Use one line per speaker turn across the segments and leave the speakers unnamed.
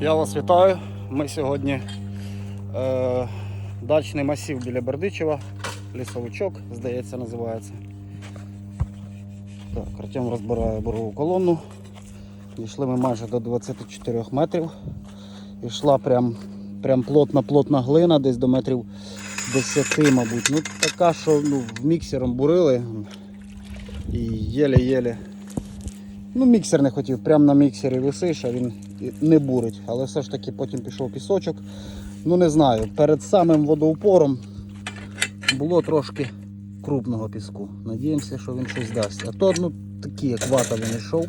Я вас вітаю. Ми сьогодні е, дачний масів біля Бердичева, лісовичок, здається, називається. Так, Артем розбирає борову колону. Дійшли ми майже до 24 метрів. Ішла прям, прям плотна-плотна глина, десь до метрів 10, мабуть. Ну, така, що ну, в міксером бурили і єле-єле. Ну, міксер не хотів, прямо на міксері висиш, а він не бурить. Але все ж таки потім пішов пісочок. Ну не знаю, перед самим водоупором було трошки крупного піску. Надіємося, що він щось дасть. А то ну, такий, як вата він йшов.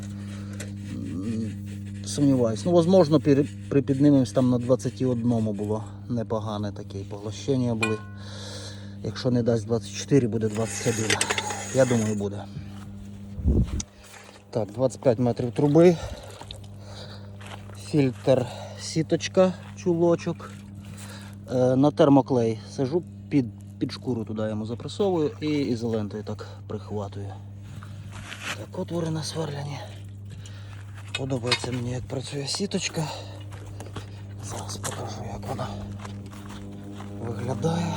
Сумніваюсь. Ну, можливо, при піднимемось там на 21 було непогане таке поглощення були. Якщо не дасть 24, буде 21. Я думаю, буде. Так, 25 метрів труби. Фільтр сіточка, чулочок. Е, на термоклей сажу під, під шкуру туди йому запресовую і ізолентою так прихватую. Так, отвори насверлені. Подобається мені, як працює сіточка. Зараз покажу, як вона виглядає.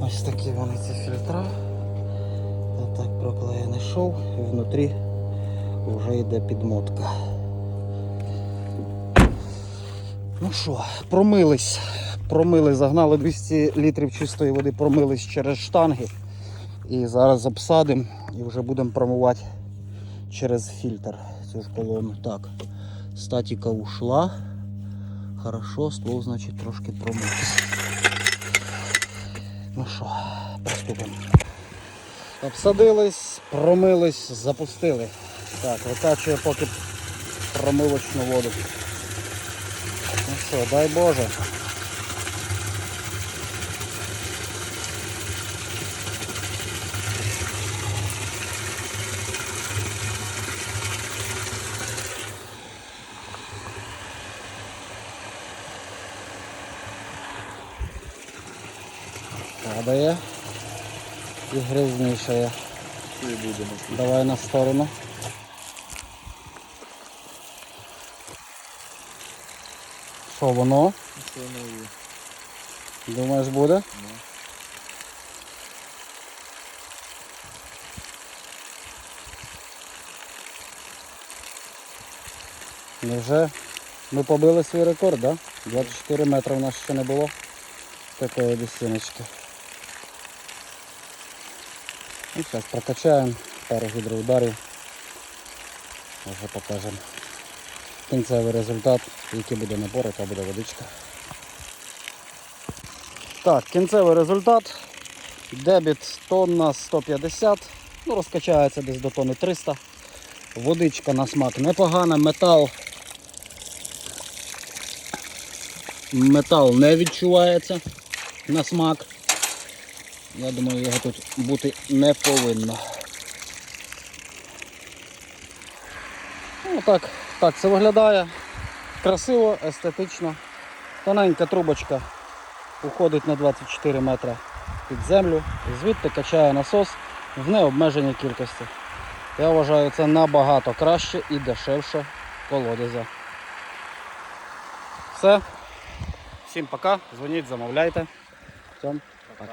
Ось такі вони ці фільтра. Отак проклеєний шов і внутрі вже йде підмотка. Ну що, промились. Промили, загнали 200 літрів чистої води, промились через штанги. І зараз обсадимо і вже будемо промивати через фільтр цю ж колону. Так, статіка ушла. Хорошо, ствол, значить, трошки промився. Ну що, приступимо. Обсадились, промились, запустили. Так, викачує поки промивочну воду. Ну що, дай Боже. Падає і грязнішає. Давай на сторону. Що воно? Думаєш буде?
Ну.
Невже ми побили свій рекорд, да? 24 метри у нас ще не було такої десятиночки. Ну, зараз прокачаємо пару гідроударів. Вже покажемо кінцевий результат, який буде напор, яка буде водичка. Так, кінцевий результат. Дебіт тонна 150, ну розкачається десь до тонни 300. Водичка на смак непогана, метал. Метал не відчувається на смак. Я думаю, його тут бути не повинно. Ну, так, так це виглядає. Красиво, естетично. Тоненька трубочка уходить на 24 метри під землю. Звідти качає насос в необмеженій кількості. Я вважаю, це набагато краще і дешевше колодязя. Все. Всім пока. Дзвоніть, замовляйте. Всім пока.